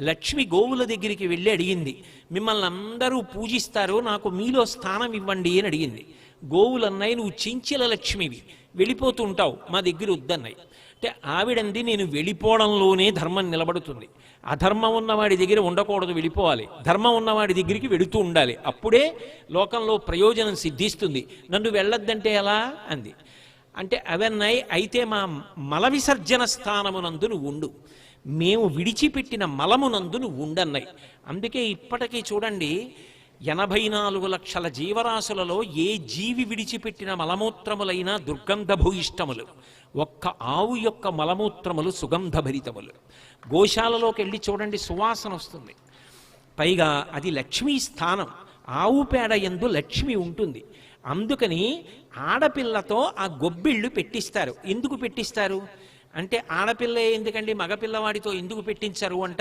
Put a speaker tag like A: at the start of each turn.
A: లక్ష్మి గోవుల దగ్గరికి వెళ్ళి అడిగింది మిమ్మల్ని అందరూ పూజిస్తారు నాకు మీలో స్థానం ఇవ్వండి అని అడిగింది. గోవులన్నాయి నువ్వు చించిల లక్ష్మివి వెళ్ళిపోతూ ఉంటావు మా దగ్గర వద్దన్నాయి అంటే ఆవిడంది నేను వెళ్ళిపోవడంలోనే ధర్మం నిలబడుతుంది. అధర్మం ఉన్నవాడి దగ్గర ఉండకూడదు వెళ్ళిపోవాలి. ధర్మం ఉన్నవాడి దగ్గరికి వెళుతూ ఉండాలి. అప్పుడే లోకంలో ప్రయోజనం సిద్ధిస్తుంది. నన్ను వెళ్ళొద్దంటే ఎలా? అంది. అంటే అవన్నాయి అయితే మా మల విసర్జన స్థానమునందు నువ్వు ఉండు. మేము విడిచిపెట్టిన మలమునందు నువ్వు ఉండన్నాయి అందుకే ఇప్పటికీ చూడండి ఎనభై నాలుగు లక్షల జీవరాశులలో ఏ జీవి విడిచిపెట్టిన మలమూత్రములైనా దుర్గంధభూయిష్టములు. ఒక్క ఆవు యొక్క మలమూత్రములు సుగంధభరితములు. గోశాలలోకి వెళ్ళి చూడండి సువాసన వస్తుంది. పైగా అది లక్ష్మీ స్థానం. ఆవు పేడ ఎందు లక్ష్మి ఉంటుంది. అందుకని ఆడపిల్లతో ఆ గొబ్బిళ్ళు పెట్టిస్తారు. ఎందుకు పెట్టిస్తారు? అంటే ఆడపిల్ల ఎందుకండి? మగపిల్లవాడితో ఎందుకు పెట్టించారు అంటారు.